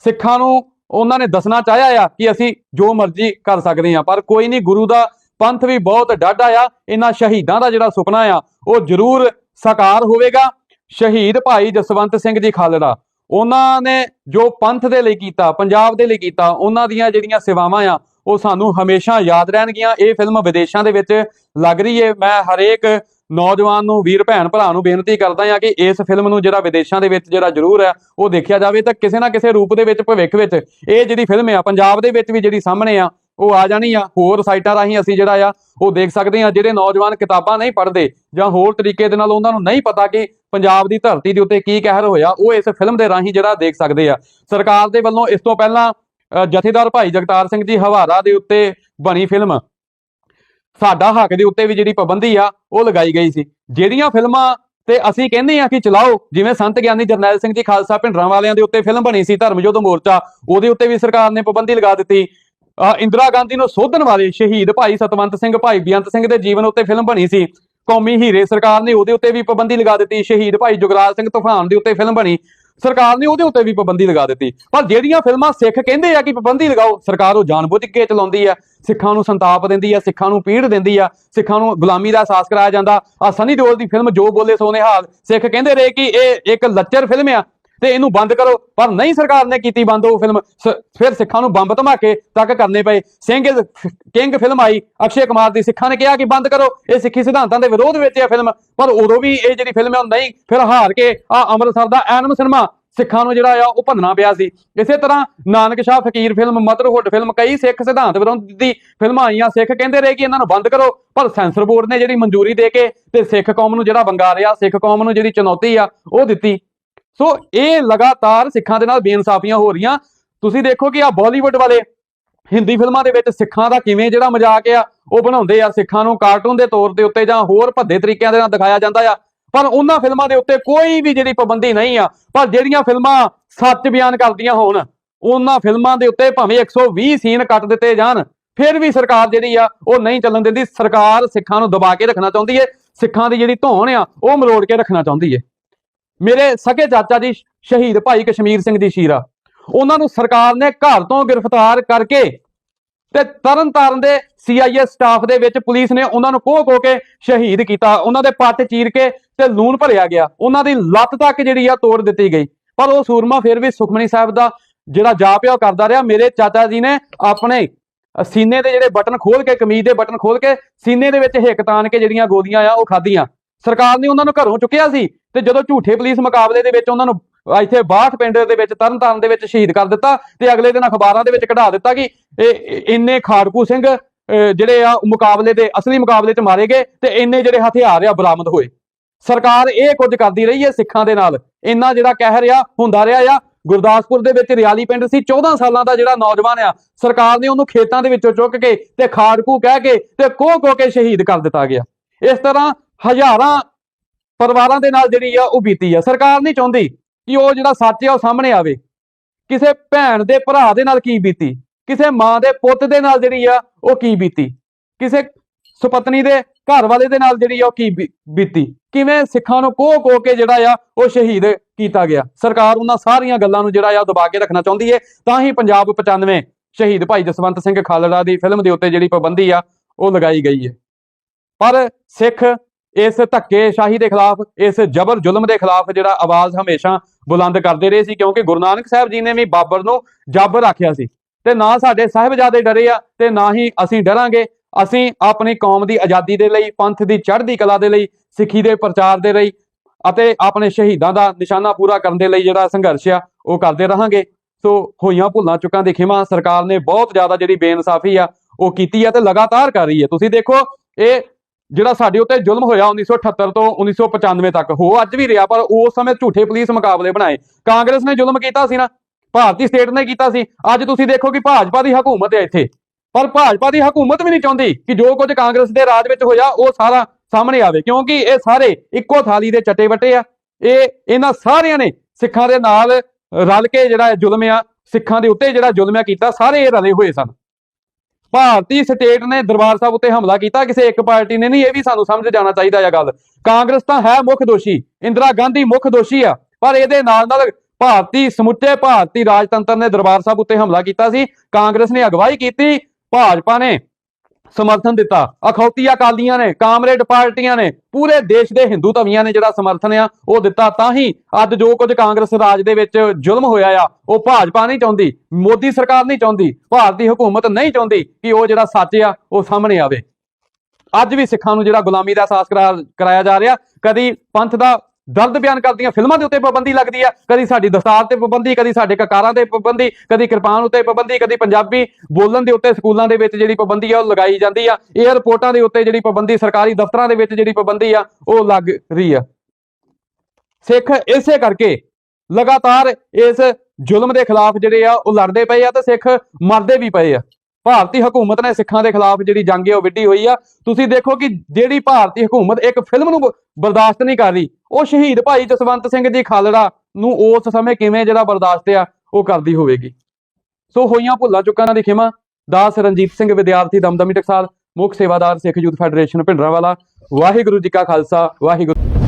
ਸਿੱਖਾਂ ਨੂੰ ਉਹਨਾਂ ਨੇ ਦੱਸਣਾ ਚਾਹਿਆ ਆ ਕਿ ਅਸੀਂ ਜੋ ਮਰਜ਼ੀ ਕਰ ਸਕਦੇ ਆ। ਪਰ ਕੋਈ ਨਹੀਂ, ਗੁਰੂ ਦਾ ਪੰਥ ਵੀ ਬਹੁਤ ਡਾਢਾ ਆ। ਇਹਨਾਂ ਸ਼ਹੀਦਾਂ ਦਾ ਜਿਹੜਾ ਸੁਪਨਾ ਆ, ਉਹ ਜ਼ਰੂਰ ਸਾਕਾਰ ਹੋਵੇਗਾ। ਸ਼ਹੀਦ ਭਾਈ ਜਸਵੰਤ ਸਿੰਘ ਜੀ ਖਾਲੜਾ, ਉਹਨਾਂ ਨੇ ਜੋ ਪੰਥ ਦੇ ਲਈ ਕੀਤਾ, ਪੰਜਾਬ ਦੇ ਲਈ ਕੀਤਾ, ਉਹਨਾਂ ਦੀਆਂ ਜਿਹੜੀਆਂ ਸੇਵਾਵਾਂ ਆ, ਉਹ ਸਾਨੂੰ ਹਮੇਸ਼ਾ ਯਾਦ ਰਹਿਣਗੀਆਂ। ਇਹ ਫਿਲਮ ਵਿਦੇਸ਼ਾਂ ਦੇ ਵਿੱਚ ਲੱਗ ਰਹੀ ਏ। ਮੈਂ ਹਰੇਕ ਨੌਜਵਾਨ ਨੂੰ, ਵੀਰ ਭੈਣ ਭਰਾ ਨੂੰ ਬੇਨਤੀ ਕਰਦਾ ਹਾਂ ਕਿ ਇਸ ਫਿਲਮ ਨੂੰ ਜਿਹੜਾ ਵਿਦੇਸ਼ਾਂ ਦੇ ਵਿੱਚ ਜਿਹੜਾ ਜ਼ਰੂਰ ਹੈ ਉਹ ਦੇਖਿਆ ਜਾਵੇ ਤਾਂ ਕਿਸੇ ਨਾ ਕਿਸੇ ਰੂਪ ਦੇ ਵਿੱਚ, ਭਵਿੱਖ ਵਿੱਚ ਇਹ ਜਿਹੜੀ ਫਿਲਮ ਆ, ਪੰਜਾਬ ਦੇ ਵਿੱਚ ਵੀ ਜਿਹੜੀ ਸਾਹਮਣੇ ਆ ਉਹ ਆ ਜਾਣੀ ਆ ਹੋਰ ਸਾਈਟਾਂ ਰਾਹੀਂ ਅਸੀਂ ਜਿਹੜਾ ਆ ਉਹ ਦੇਖ ਸਕਦੇ ਆ ਜਿਹੜੇ ਨੌਜਵਾਨ ਕਿਤਾਬਾਂ ਨਹੀਂ ਪੜ੍ਹਦੇ ਜਾਂ ਹੋਰ ਤਰੀਕੇ ਦੇ ਨਾਲ ਉਹਨਾਂ ਨੂੰ ਨਹੀਂ ਪਤਾ ਕਿ ਪੰਜਾਬ ਦੀ ਧਰਤੀ ਦੇ ਉੱਤੇ ਕੀ ਕਹਿਰ ਹੋਇਆ ਉਹ ਇਸ ਫਿਲਮ ਦੇ ਰਾਹੀਂ ਜਿਹੜਾ ਦੇਖ ਸਕਦੇ ਆ। ਸਰਕਾਰ ਦੇ ਵੱਲੋਂ ਇਸ ਤੋਂ ਪਹਿਲਾਂ ਅ, ਜਥੇਦਾਰ ਭਾਈ ਜਗਤਾਰ ਸਿੰਘ ਜੀ ਹਵਾਰਾ ਦੇ ਉੱਤੇ ਬਣੀ ਫਿਲਮ ਸਾਡਾ ਹੱਕ ਦੇ ਉੱਤੇ ਵੀ ਜਿਹੜੀ ਪਾਬੰਦੀ ਆ ਉਹ ਲਗਾਈ ਗਈ ਸੀ। ਜਿਹੜੀਆਂ ਫਿਲਮਾਂ ਤੇ ਅਸੀਂ ਕਹਿੰਦੇ ਆ ਕਿ ਚਲਾਓ ਜਿਵੇਂ ਸੰਤ ਗਿਆਨੀ ਜਰਨੈਲ ਸਿੰਘ ਜੀ ਖਾਲਸਾ ਭਿੰਡਰਾਂ ਵਾਲਿਆਂ ਦੇ ਉੱਤੇ ਫਿਲਮ ਬਣੀ ਸੀ ਧਰਮ ਯੁੱਧ ਮੋਰਚਾ ਉਹਦੇ ਉੱਤੇ ਵੀ ਸਰਕਾਰ ਨੇ ਪਾਬੰਦੀ ਲਗਾ ਦਿੱਤੀ। ਇੰਦਰਾ ਗਾਂਧੀ ਨੂੰ ਸੋਧਣ ਵਾਲੇ ਸ਼ਹੀਦ ਭਾਈ ਸਤਵੰਤ ਸਿੰਘ, ਭਾਈ ਬੇਅੰਤ ਸਿੰਘ ਦੇ ਜੀਵਨ ਉੱਤੇ ਫਿਲਮ ਬਣੀ ਸੀ। ਕੌਮੀ ਹੀਰੇ ਸਰਕਾਰ ਨੇ ਉਹਦੇ ਉੱਤੇ ਵੀ ਪਾਬੰਦੀ ਲਗਾ ਦਿੱਤੀ। ਸ਼ਹੀਦ ਭਾਈ ਜੁਗਰਾਜ ਸਿੰਘ ਤੂਫਾਨ ਦੇ ਉੱਤੇ ਫਿਲਮ ਬਣੀ। ਸਰਕਾਰ ਨੇ ਉਹਦੇ ਉੱਤੇ ਵੀ ਪਾਬੰਦੀ ਲਗਾ ਦਿੱਤੀ। ਪਰ ਜਿਹੜੀਆਂ ਫਿਲਮਾਂ ਸਿੱਖ ਕਹਿੰਦੇ ਆ ਕਿ ਪਾਬੰਦੀ ਲਗਾਓ, ਸਰਕਾਰ ਉਹ ਜਾਣਬੁੱਝ ਕੇ ਚਲਾਉਂਦੀ ਆ। ਸਿੱਖਾਂ ਨੂੰ ਸੰਤਾਪ ਦਿੰਦੀ ਆ, ਸਿੱਖਾਂ ਨੂੰ ਪੀੜ ਦਿੰਦੀ ਆ। ਸਿੱਖਾਂ ਨੂੰ ਗੁਲਾਮੀ ਦਾ ਅਹਿਸਾਸ ਕਰਾਇਆ ਜਾਂਦਾ। ਆ ਸਨੀ ਦਿਓਲ ਦੀ ਫਿਲਮ ਜੋ ਬੋਲੇ ਸੋ ਨਿਹਾਲ ਸਿੱਖ ਕਹਿੰਦੇ ਰਹੇ ਕਿ ਇਹ ਇੱਕ ਲੱਚਰ ਫਿਲਮ ਆ। ਤੇ ਇਹਨੂੰ ਬੰਦ ਕਰੋ। ਪਰ ਨਹੀਂ ਸਰਕਾਰ ਨੇ ਕੀਤੀ ਬੰਦ ਉਹ ਫਿਲਮ ਸ- ਫਿਰ ਸਿੱਖਾਂ ਨੂੰ ਬੰਬ ਧਮਾਕੇ ਤੱਕ ਕਰਨੇ ਪਏ। ਸਿੰਘ ਕਿੰਗ ਫਿਲਮ ਆਈ, ਅਕਸ਼ੇ ਕੁਮਾਰ ਦੀ। ਸਿੱਖਾਂ ਨੇ ਕਿਹਾ ਕਿ ਬੰਦ ਕਰੋ। ਇਹ ਸਿੱਖੀ ਸਿਧਾਂਤਾਂ ਦੇ ਵਿਰੋਧ ਵਿੱਚ ਹੈ ਫਿਲਮ ਪਰ ਉਦੋਂ ਵੀ ਇਹ ਜਿਹੜੀ ਫਿਲਮ ਹੈ ਉਹ ਨਹੀਂ। ਫਿਰ ਹਾਰ ਕੇ ਆ ਅੰਮ੍ਰਿਤਸਰ ਦਾ ਐਨਮ ਸਿਨੇਮਾ ਸਿੱਖਾਂ ਨੂੰ ਜਿਹੜਾ ਆ ਉਹ ਭੰਨਣਾ ਪਿਆ ਸੀ। ਇਸੇ ਤਰ੍ਹਾਂ ਨਾਨਕ ਸ਼ਾਹ ਫਕੀਰ ਫਿਲਮ ਮਦਰਹੁੱਡ ਫਿਲਮ ਕਈ ਸਿੱਖ ਸਿਧਾਂਤ ਵਿਰੋਧ ਦੀ ਫਿਲਮਾਂ ਆਈਆਂ। ਸਿੱਖ ਕਹਿੰਦੇ ਰਹੇ ਕਿ ਇਹਨਾਂ ਨੂੰ ਬੰਦ ਕਰੋ। ਪਰ ਸੈਂਸਰ ਬੋਰਡ ਨੇ ਜਿਹੜੀ ਮਨਜ਼ੂਰੀ ਦੇ ਕੇ ਤੇ ਸਿੱਖ ਕੌਮ ਨੂੰ ਜਿਹੜਾ ਵੰਗਾ ਰਿਹਾ ਸਿੱਖ ਕੌਮ ਨੂੰ ਜਿਹੜੀ ਚੁਣੌਤੀ ਆ, ਉਹ ਦਿੱਤੀ। ਸੋ ਇਹ ਲਗਾਤਾਰ ਸਿੱਖਾਂ ਦੇ ਨਾਲ ਬੇਇਨਸਾਫੀਆਂ ਹੋ ਰਹੀਆਂ। ਤੁਸੀਂ ਦੇਖੋ ਕਿ ਆ ਬਾਲੀਵੁੱਡ ਵਾਲੇ ਹਿੰਦੀ ਫਿਲਮਾਂ ਦੇ ਵਿੱਚ ਸਿੱਖਾਂ ਦਾ ਕਿਵੇਂ ਜਿਹੜਾ ਮਜ਼ਾਕ ਆ, ਉਹ ਬਣਾਉਂਦੇ ਆ। ਸਿੱਖਾਂ ਨੂੰ ਕਾਰਟੂਨ ਦੇ ਤੌਰ ਦੇ ਉੱਤੇ ਜਾਂ ਹੋਰ ਭੱਦੇ ਤਰੀਕਿਆਂ ਦੇ ਨਾਲ ਦਿਖਾਇਆ ਜਾਂਦਾ ਆ। ਪਰ ਉਹਨਾਂ ਫਿਲਮਾਂ ਦੇ ਉੱਤੇ ਕੋਈ ਵੀ ਜਿਹੜੀ ਪਾਬੰਦੀ ਨਹੀਂ ਆ। ਪਰ ਜਿਹੜੀਆਂ ਫਿਲਮਾਂ ਸੱਚ ਬਿਆਨ ਕਰਦੀਆਂ ਹੋਣ, ਉਹਨਾਂ ਫਿਲਮਾਂ ਦੇ ਉੱਤੇ ਭਾਵੇਂ 120 ਸੀਨ ਕੱਟ ਦਿੱਤੇ ਜਾਣ, ਫਿਰ ਵੀ ਸਰਕਾਰ ਜਿਹੜੀ ਆ, ਉਹ ਨਹੀਂ ਚੱਲਣ ਦਿੰਦੀ। ਸਰਕਾਰ ਸਿੱਖਾਂ ਨੂੰ ਦਬਾ ਕੇ ਰੱਖਣਾ ਚਾਹੁੰਦੀ ਏ। ਸਿੱਖਾਂ ਦੀ ਜਿਹੜੀ ਧੌਣ ਆ, ਉਹ ਮਰੋੜ ਕੇ ਰੱਖਣਾ ਚਾਹੁੰਦੀ ਏ। ਮੇਰੇ ਸਕੇ ਚਾਚਾ ਜੀ ਸ਼ਹੀਦ ਭਾਈ ਕਸ਼ਮੀਰ ਸਿੰਘ ਦੀ ਸ਼ੀਰਾ। ਉਹਨਾਂ ਨੂੰ ਸਰਕਾਰ ਨੇ ਘਰ ਤੋਂ ਗ੍ਰਿਫਤਾਰ ਕਰਕੇ ਤੇ ਤਰਨ ਤਾਰਨ ਦੇ ਸੀਆਈਏ ਸਟਾਫ ਦੇ ਵਿੱਚ ਪੁਲਿਸ ਨੇ ਉਹਨਾਂ ਨੂੰ ਕੋਹ ਕੋਹ ਕੇ ਸ਼ਹੀਦ ਕੀਤਾ। ਉਹਨਾਂ ਦੇ ਪੱਟ ਚੀਰ ਕੇ ਤੇ ਲੂਣ ਭਰਿਆ ਗਿਆ। ਉਹਨਾਂ ਦੀ ਲੱਤ ਤੱਕ ਜਿਹੜੀ ਆ ਤੋੜ ਦਿੱਤੀ ਗਈ। ਪਰ ਉਹ ਸੂਰਮਾ ਫਿਰ ਵੀ ਸੁਖਮਨੀ ਸਾਹਿਬ ਦਾ ਜਿਹੜਾ ਜਾਪ ਆ ਉਹ ਕਰਦਾ ਰਿਹਾ। ਮੇਰੇ ਚਾਚਾ ਜੀ ਨੇ ਆਪਣੇ ਸੀਨੇ ਦੇ ਜਿਹੜੇ ਬਟਨ ਖੋਲ ਕੇ, ਕਮੀਜ਼ ਦੇ ਬਟਨ ਖੋਲ ਕੇ ਸੀਨੇ ਦੇ ਵਿੱਚ ਹਿੱਕ ਤਾਨ ਕੇ ਜਿਹੜੀਆਂ ਗੋਲੀਆਂ ਆ ਉਹ ਖਾਧੀਆਂ। ਸਰਕਾਰ ਨੇ ਉਹਨਾਂ ਨੂੰ ਘਰੋਂ ਚੁੱਕਿਆ ਸੀ ਤੇ ਜਦੋਂ ਝੂਠੇ ਪੁਲਿਸ ਮੁਕਾਬਲੇ ਦੇ ਵਿੱਚ ਉਹਨਾਂ ਨੂੰ ਇੱਥੇ ਬਾਠ ਪਿੰਡ ਦੇ ਵਿੱਚ ਤਰਨਤਾਰਨ ਦੇ ਵਿੱਚ ਸ਼ਹੀਦ ਕਰ ਦਿੱਤਾ ਤੇ ਅਗਲੇ ਦਿਨ ਅਖਬਾਰਾਂ ਦੇ ਵਿੱਚ ਕਢਾ ਦਿੱਤਾ ਕਿ ਇਹ ਇੰਨੇ ਖਾੜਕੂ ਸਿੰਘ ਅ, ਜਿਹੜੇ ਆ ਮੁਕਾਬਲੇ ਦੇ ਅਸਲੀ ਮੁਕਾਬਲੇ 'ਚ ਮਾਰੇ ਗਏ ਤੇ ਇੰਨੇ ਜਿਹੜੇ ਹਥਿਆਰ ਆ ਬਰਾਮਦ ਹੋਏ। ਸਰਕਾਰ ਇਹ ਕੁਝ ਕਰਦੀ ਰਹੀ ਹੈ ਸਿੱਖਾਂ ਦੇ ਨਾਲ। ਇੰਨਾ ਜਿਹੜਾ ਕਹਿ ਰਿਹਾ ਹੁੰਦਾ ਰਿਹਾ ਆ। ਗੁਰਦਾਸਪੁਰ ਦੇ ਵਿੱਚ ਰਿਆਲੀ ਪਿੰਡ ਸੀ 14 ਸਾਲਾਂ ਦਾ ਜਿਹੜਾ ਨੌਜਵਾਨ ਆ ਸਰਕਾਰ ਨੇ ਉਹਨੂੰ ਖੇਤਾਂ ਦੇ ਵਿੱਚੋਂ ਚੁੱਕ ਕੇ ਤੇ ਖਾੜਕੂ ਕਹਿ ਕੇ ਤੇ ਕੋਹ ਕੋ ਕੇ ਸ਼ਹੀਦ ਕਰ ਦਿੱਤਾ ਗਿਆ। ਇਸ ਤਰ੍ਹਾਂ ਹਜ਼ਾਰਾਂ ਪਰਿਵਾਰਾਂ ਦੇ ਨਾਲ ਜਿਹੜੀ ਆ ਉਹ ਬੀਤੀ ਆ। ਸਰਕਾਰ ਨਹੀਂ ਚਾਹੁੰਦੀ ਕਿ ਉਹ ਜਿਹੜਾ ਸੱਚ ਆ ਉਹ ਸਾਹਮਣੇ ਆਵੇ। ਕਿਸੇ ਭੈਣ ਦੇ ਭਰਾ ਦੇ ਨਾਲ ਕੀ ਬੀਤੀ? ਕਿਸੇ ਮਾਂ ਦੇ ਪੁੱਤ ਦੇ ਨਾਲ ਜਿਹੜੀ ਆ ਉਹ ਕੀ ਬੀਤੀ? ਕਿਸੇ ਸੁਪਤਨੀ ਦੇ ਘਰ ਵਾਲੇ ਦੇ ਨਾਲ ਜਿਹੜੀ ਆ ਉਹ ਕੀ ਬੀ- ਬੀਤੀ? ਕਿਵੇਂ ਸਿੱਖਾਂ ਨੂੰ ਕੋਹ ਕੋਹ ਕੇ ਜਿਹੜਾ ਆ ਉਹ ਸ਼ਹੀਦ ਕੀਤਾ ਗਿਆ? ਸਰਕਾਰ ਉਹਨਾਂ ਸਾਰੀਆਂ ਗੱਲਾਂ ਨੂੰ ਜਿਹੜਾ ਆ ਉਹ ਦਬਾ ਕੇ ਰੱਖਣਾ ਚਾਹੁੰਦੀ ਹੈ ਤਾਂ ਹੀ ਪੰਜਾਬ 95 ਸ਼ਹੀਦ ਭਾਈ ਜਸਵੰਤ ਸਿੰਘ ਖਾਲੜਾ ਦੀ ਫਿਲਮ ਦੇ ਉੱਤੇ ਜਿਹੜੀ ਪਾਬੰਦੀ ਆ ਉਹ ਲਗਾਈ ਗਈ ਹੈ ਪਰ ਸਿੱਖ ਇਸ ਧੱਕੇਸ਼ਾਹੀ ਦੇ ਖਿਲਾਫ, ਇਸ ਜ਼ਬਰ ਜ਼ੁਲਮ ਦੇ ਖਿਲਾਫ ਜਿਹੜਾ ਆਵਾਜ਼ ਹਮੇਸ਼ਾ ਬੁਲੰਦ ਕਰਦੇ ਰਹੇ ਸੀ, ਕਿਉਂਕਿ ਗੁਰੂ ਨਾਨਕ ਸਾਹਿਬ ਜੀ ਨੇ ਵੀ ਬਾਬਰ ਨੂੰ ਜੱਬ ਰੱਖਿਆ ਸੀ। ਤੇ ਨਾ ਸਾਡੇ ਸਾਹਿਬਜ਼ਾਦੇ ਡਰੇ ਆ ਤੇ ਨਾ ਹੀ ਅਸੀਂ ਡਰਾਂਗੇ। ਅਸੀਂ ਆਪਣੀ ਕੌਮ ਦੀ ਆਜ਼ਾਦੀ ਦੇ ਲਈ, ਪੰਥ ਦੀ ਚੜ੍ਹਦੀ ਕਲਾ ਦੇ ਲਈ, ਸਿੱਖੀ ਦੇ ਪ੍ਰਚਾਰ ਦੇ ਲਈ ਅਤੇ ਆਪਣੇ ਸ਼ਹੀਦਾਂ ਦਾ ਨਿਸ਼ਾਨਾ ਪੂਰਾ ਕਰਨ ਦੇ ਲਈ ਜਿਹੜਾ ਸੰਘਰਸ਼ ਆ, ਉਹ ਕਰਦੇ ਰਹਾਂਗੇ। ਸੋ ਹੋਈਆਂ ਭੁੱਲਾਂ ਚੁੱਕਾਂ ਦੇ ਖਿਮਾ ਸਰਕਾਰ ਨੇ ਬਹੁਤ ਜ਼ਿਆਦਾ ਜਿਹੜੀ ਬੇਇਨਸਾਫੀ ਆ, ਉਹ ਕੀਤੀ ਆ ਤੇ ਲਗਾਤਾਰ ਕਰ ਰਹੀ ਹੈ ਤੁਸੀਂ ਦੇਖੋ, ਇਹ ਜਿਹੜਾ ਸਾਡੇ ਉੱਤੇ ਜ਼ੁਲਮ ਹੋਇਆ 1978 ਤੋਂ 1995 ਤੱਕ, ਹੋ ਅੱਜ ਵੀ ਰਿਹਾ, ਪਰ ਉਸ ਸਮੇਂ ਝੂਠੇ ਪੁਲਿਸ ਮੁਕਾਬਲੇ ਬਣਾਏ। ਕਾਂਗਰਸ ਨੇ ਜ਼ੁਲਮ ਕੀਤਾ ਸੀ ਨਾ, ਭਾਰਤੀ ਸਟੇਟ ਨੇ ਕੀਤਾ ਸੀ। ਅੱਜ ਤੁਸੀਂ ਦੇਖੋ ਕਿ ਭਾਜਪਾ ਦੀ ਹਕੂਮਤ ਹੈ ਇੱਥੇ। ਪਰ ਭਾਜਪਾ ਦੀ ਹਕੂਮਤ ਵੀ ਨਹੀਂ ਚਾਹੁੰਦੀ ਕਿ ਜੋ ਕੁਝ ਕਾਂਗਰਸ ਦੇ ਰਾਜ ਵਿੱਚ ਹੋਇਆ, ਉਹ ਸਾਰਾ ਸਾਹਮਣੇ ਆਵੇ। ਕਿਉਂਕਿ ਇਹ ਸਾਰੇ ਇੱਕੋ ਥਾਲੀ ਦੇ ਚਟੇ ਵੱਟੇ ਆ। ਇਹ, ਇਹਨਾਂ ਸਾਰਿਆਂ ਨੇ ਸਿੱਖਾਂ ਦੇ ਨਾਲ ਰਲ ਕੇ ਜਿਹੜਾ ਜ਼ੁਲਮ ਆ, ਸਿੱਖਾਂ ਦੇ ਉੱਤੇ ਜਿਹੜਾ ਜ਼ੁਲਮ ਆ ਕੀਤਾ, ਸਾਰੇ ਇਹ ਰਲੇ ਹੋਏ ਸਨ। ਭਾਰਤੀ ਸਟੇਟ ਨੇ ਦਰਬਾਰ ਸਾਹਿਬ ਉੱਤੇ ਹਮਲਾ ਕੀਤਾ, ਕਿਸੇ ਇੱਕ ਪਾਰਟੀ ਨੇ ਨਹੀਂ, ਇਹ ਵੀ ਸਾਨੂੰ ਸਮਝ ਜਾਣਾ ਚਾਹੀਦਾ ਇਹ ਗੱਲ। ਕਾਂਗਰਸ ਤਾਂ ਹੈ ਮੁੱਖ ਦੋਸ਼ੀ, ਇੰਦਰਾ ਗਾਂਧੀ ਮੁੱਖ ਦੋਸ਼ੀ ਆ, ਪਰ ਇਹਦੇ ਨਾਲ ਨਾਲ ਭਾਰਤੀ ਸਮੁੱਚੇ ਭਾਰਤੀ ਰਾਜਤੰਤਰ ਨੇ ਦਰਬਾਰ ਸਾਹਿਬ ਉੱਤੇ ਹਮਲਾ ਕੀਤਾ ਸੀ, ਕਾਂਗਰਸ ਨੇ ਅਗਵਾਈ ਕੀਤੀ, ਭਾਜਪਾ ਨੇ ਸਮਰਥਨ ਦਿੱਤਾ। ਅਖੌਤੀ ਅਕਾਲੀਆਂ ਨੇ, ਕਾਮਰੇਡ ਪਾਰਟੀਆਂ ਨੇ, ਪੂਰੇ ਦੇਸ਼ ਦੇ ਹਿੰਦੂ ਧਵੀਆਂ ਨੇ ਜਿਹੜਾ ਸਮਰਥਨ ਆ, ਉਹ ਦਿੱਤਾ। ਤਾਂ ਹੀ ਅੱਜ ਜੋ ਕੁਝ ਕਾਂਗਰਸ ਰਾਜ ਦੇ ਵਿੱਚ ਜ਼ੁਲਮ ਹੋਇਆ ਆ, ਉਹ ਭਾਜਪਾ ਨਹੀਂ ਚਾਹੁੰਦੀ, ਮੋਦੀ ਸਰਕਾਰ ਨਹੀਂ ਚਾਹੁੰਦੀ, ਭਾਰਤੀ ਹਕੂਮਤ ਨਹੀਂ ਚਾਹੁੰਦੀ ਕਿ ਉਹ ਜਿਹੜਾ ਸੱਚ ਆ, ਉਹ ਸਾਹਮਣੇ ਆਵੇ। ਅੱਜ ਵੀ ਸਿੱਖਾਂ ਨੂੰ ਜਿਹੜਾ ਗੁਲਾਮੀ ਦਾ ਅਹਿਸਾਸ ਕਰਾ- ਕਰਾਇਆ ਜਾ ਰਿਹਾ, ਕਦੀ ਪੰਥ ਦਾ ਦਰਦ ਬਿਆਨ ਕਰਦੀਆਂ, ਫਿਲਮਾਂ ਦੇ ਉੱਤੇ ਪਾਬੰਦੀ ਲੱਗਦੀ ਆ। ਕਦੀ ਸਾਡੀ ਦਸਤਾਰ ਤੇ ਪਾਬੰਦੀ, ਕਦੀ ਸਾਡੇ ਕਕਾਰਾਂ ਤੇ ਪਾਬੰਦੀ, ਕਦੀ ਕਿਰਪਾਨ ਉੱਤੇ ਪਾਬੰਦੀ, ਕਦੀ ਪੰਜਾਬੀ ਬੋਲਣ ਦੇ ਉੱਤੇ ਸਕੂਲਾਂ ਦੇ ਵਿੱਚ ਜਿਹੜੀ ਪਾਬੰਦੀ ਆ, ਉਹ ਲਗਾਈ ਜਾਂਦੀ ਆ। 에ਅਰਪੋਰਟਾਂ ਦੇ ਉੱਤੇ ਜਿਹੜੀ ਪਾਬੰਦੀ, ਸਰਕਾਰੀ ਦਫ਼ਤਰਾਂ ਦੇ ਵਿੱਚ ਜਿਹੜੀ ਪਾਬੰਦੀ ਆ, ਉਹ ਲੱਗ ਰਹੀ ਆ। ਸਿੱਖ ਇਸੇ ਕਰਕੇ ਲਗਾਤਾਰ ਇਸ ਜ਼ੁਲਮ ਦੇ ਖਿਲਾਫ ਜਿਹੜੇ ਆ, ਉਹ ਲੜਦੇ ਪਏ ਆ ਤੇ ਸਿੱਖ ਮਰਦੇ ਵੀ ਪਏ ਆ। ਭਾਰਤੀ ਹਕੂਮਤ ਨੇ ਸਿੱਖਾਂ ਦੇ ਖਿਲਾਫ ਜਿਹੜੀ ਜੰਗ ਹੈ ਉਹ ਵਿੱਢੀ ਹੋਈ ਆ। ਤੁਸੀਂ ਦੇਖੋ ਕਿ ਜਿਹੜੀ ਭਾਰਤੀ ਹਕੂਮਤ ਇੱਕ ਫਿਲਮ ਨੂੰ ਬਰਦਾਸ਼ਤ ਨਹੀਂ ਕਰ ਰਹੀ। ਉਹ ਸ਼ਹੀਦ ਭਾਈ ਜਸਵੰਤ ਸਿੰਘ ਜੀ ਖਾਲੜਾ ਨੂੰ ਉਸ ਸਮੇਂ ਕਿਵੇਂ ਜਿਹੜਾ ਬਰਦਾਸ਼ਤ ਆ, ਉਹ ਕਰਦੀ ਹੋਵੇਗੀ। ਸੋ ਹੋਈਆਂ ਭੁੱਲਾਂ ਚੁੱਕਾਂ ਦੀ ਖਿਮਾ ਦਾਸ ਰਣਜੀਤ ਸਿੰਘ, ਵਿਦਿਆਰਥੀ ਦਮਦਮੀ ਟਕਸਾਲ, ਮੁੱਖ ਸੇਵਾਦਾਰ ਸਿੱਖ ਯੂਥ ਫੈਡਰੇਸ਼ਨ, ਭਿੰਡਰਾਂਵਾਲਾ। ਵਾਹਿਗੁਰੂ ਜੀ ਕਾ ਖਾਲਸਾ, ਵਾਹਿਗੁਰੂ